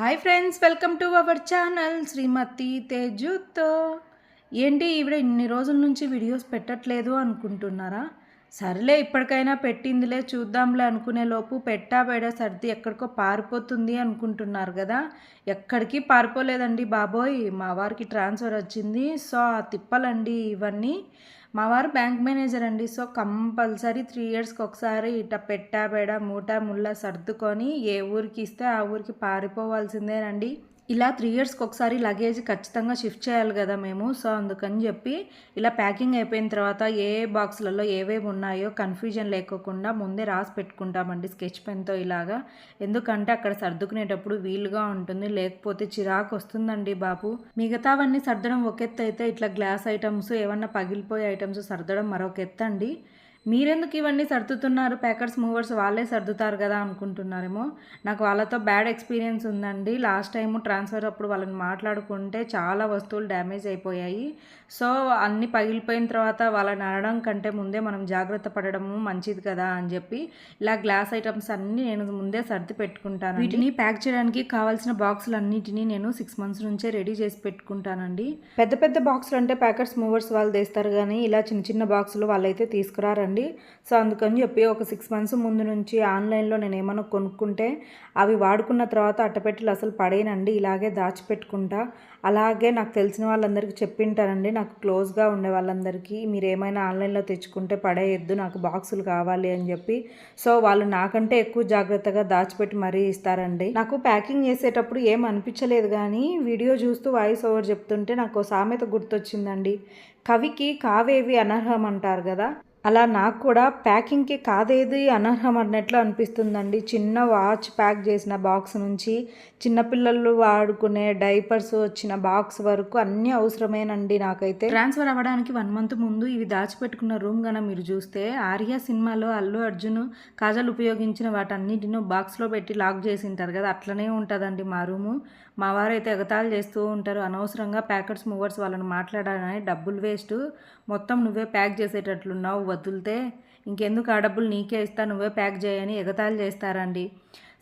Hi friends welcome to our channel Srimathi తేజుతో ఏంటి ఈవిడ ఇన్ని రోజుల నుంచి వీడియోస్ పెట్టట్లేదు అనుకుంటున్నారా? సర్లే ఇప్పటికైనా పెట్టిందిలే చూద్దాంలే అనుకునే లోపు పెట్టా బేడ సర్ది ఎక్కడికో పారిపోతుంది అనుకుంటున్నారు కదా? ఎక్కడికి పారిపోలేదండి బాబోయ్. మా వారికి ట్రాన్స్ఫర్ వచ్చింది. సో ఆ తిప్పలండి ఇవన్నీ. మా వారు బ్యాంక్ మేనేజర్ అండి. సో కంపల్సరీ త్రీ ఇయర్స్కి ఒకసారి ఇట పెట్టా మూట ముళ్ళ సర్దుకొని ఏ ఊరికి ఇస్తే ఆ ఊరికి పారిపోవాల్సిందేనండి. ఇలా త్రీ ఇయర్స్కి ఒకసారి లగేజ్ ఖచ్చితంగా షిఫ్ట్ చేయాలి కదా మేము. సో అందుకని చెప్పి ఇలా ప్యాకింగ్ అయిపోయిన తర్వాత ఏ బాక్స్లలో ఏవేవి ఉన్నాయో కన్ఫ్యూజన్ లేకోకుండా ముందే రాసి పెట్టుకుంటామండి స్కెచ్ పెన్తో ఇలాగా. ఎందుకంటే అక్కడ సర్దుకునేటప్పుడు వీలుగా ఉంటుంది లేకపోతే చిరాకు వస్తుందండి బాబు. మిగతావన్నీ సర్దడం ఒక ఎత్తు అయితే ఇట్లా గ్లాస్ ఐటమ్స్ ఏమన్నా పగిలిపోయే ఐటమ్స్ సర్దడం మరొక ఎత్తండి. మీరెందుకు ఇవన్నీ సర్దుతున్నారు? ప్యాకర్స్ మూవర్స్ వాళ్ళే సర్దుతారు కదా అనుకుంటున్నారేమో. నాకు వాళ్ళతో బ్యాడ్ ఎక్స్పీరియన్స్ ఉందండి. లాస్ట్ టైము ట్రాన్స్ఫర్ అప్పుడు వాళ్ళని మాట్లాడుకుంటే చాలా వస్తువులు డ్యామేజ్ అయిపోయాయి. సో అన్నీ పగిలిపోయిన తర్వాత వాళ్ళని అనడం కంటే ముందే మనం జాగ్రత్త పడడము మంచిది కదా అని చెప్పి ఇలా గ్లాస్ ఐటమ్స్ అన్నీ నేను ముందే సర్ది పెట్టుకుంటాను వీటిని ప్యాక్ చేయడానికి కావాల్సిన బాక్సులు అన్నిటినీ నేను సిక్స్ మంత్స్ నుంచే రెడీ చేసి పెట్టుకుంటానండి. పెద్ద పెద్ద బాక్సులు అంటే ప్యాకెట్స్ మూవర్స్ వాళ్ళు తెస్తారు కానీ ఇలా చిన్న చిన్న బాక్సులు వాళ్ళైతే తీసుకురారండి. అండి. సో అందుకని చెప్పి ఒక సిక్స్ మంత్స్ ముందు నుంచి ఆన్లైన్లో నేను ఏమైనా కొనుక్కుంటే అవి వాడుకున్న తర్వాత అట్టపెట్టెలు అసలు పడేనండి. ఇలాగే దాచిపెట్టుకుంటా. అలాగే నాకు తెలిసిన వాళ్ళందరికీ చెప్పింటారండి. నాకు క్లోజ్గా ఉండే వాళ్ళందరికీ మీరు ఏమైనా ఆన్లైన్లో తెచ్చుకుంటే పడేయద్దు నాకు బాక్సులు కావాలి అని చెప్పి. సో వాళ్ళు నాకంటే ఎక్కువ జాగ్రత్తగా దాచిపెట్టి మరీ ఇస్తారండి. నాకు ప్యాకింగ్ చేసేటప్పుడు ఏం అనిపించలేదు కానీ వీడియో చూస్తూ వాయిస్ ఓవర్ చెప్తుంటే నాకు సామెత గుర్తొచ్చిందండి. కవికి కావేవి అనర్హం అంటారు కదా. అలా నాకు కూడా ప్యాకింగ్కి కాదేది అనర్హం అన్నట్లు అనిపిస్తుందండి. చిన్న వాచ్ ప్యాక్ చేసిన బాక్స్ నుంచి చిన్నపిల్లలు వాడుకునే డైపర్స్ వచ్చిన బాక్స్ వరకు అన్నీ అవసరమేనండి నాకైతే. ట్రాన్స్ఫర్ అవ్వడానికి వన్ మంత్ ముందు ఇవి దాచిపెట్టుకున్న రూమ్ గన మీరు చూస్తే ఆర్య సినిమాలో అల్లు అర్జున్ కాజల్ ఉపయోగించిన వాటన్నిటిని బాక్స్లో పెట్టి లాక్ చేసి ఉంటారు కదా అట్లనే ఉంటుందండి మా రూము. మా వారైతే ఎగతాలు చేస్తూ ఉంటారు. అనవసరంగా ప్యాకెట్స్ మూవర్స్ వాళ్ళని మాట్లాడాలని డబ్బులు వేస్ట్ మొత్తం నువ్వే ప్యాక్ చేసేటట్లున్నావు వదిలితే ఇంకెందుకు ఆ డబ్బులు నీకే ఇస్తా నువ్వే ప్యాక్ చేయని ఎగతాళి చేస్తారండి.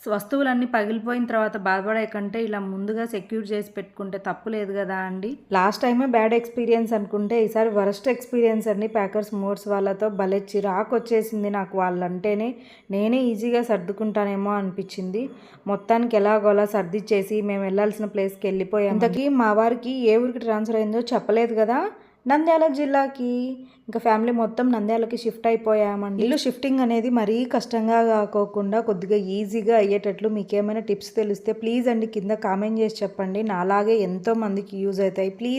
సో వస్తువులన్నీ పగిలిపోయిన తర్వాత బాధపడే కంటే ఇలా ముందుగా సెక్యూర్ చేసి పెట్టుకుంటే తప్పు లేదు కదా అండి. లాస్ట్ టైమే బ్యాడ్ ఎక్స్పీరియన్స్ అనుకుంటే ఈసారి వరస్ట్ ఎక్స్పీరియన్స్ అండి. ప్యాకర్స్ మోడ్స్ వాళ్ళతో భలే చిరాకు వచ్చేసింది నాకు వాళ్ళంటేనే. నేనే ఈజీగా సర్దుకుంటానేమో అనిపించింది. మొత్తానికి ఎలాగోలా సర్దిచ్చేసి మేము వెళ్ళాల్సిన ప్లేస్కి వెళ్ళిపోయాం ఇంతకీ మా వారికి ఏ ఊరికి ట్రాన్స్ఫర్ అయిందో చెప్పలేదు కదా? నంద్యాల జిల్లాకి ఇంకా ఫ్యామిలీ మొత్తం నంద్యాలకి షిఫ్ట్ అయిపోయామండి. ఇల్లు షిఫ్టింగ్ అనేది మరీ కష్టంగా కాకోకుండా కొద్దిగా ఈజీగా అయ్యేటట్లు మీకు ఏమైనా టిప్స్ తెలిస్తే ప్లీజ్ అండి కింద కామెంట్ చేసి చెప్పండి. నాలాగే ఎంతో మందికి యూజ్ అవుతాయి. ప్లీజ్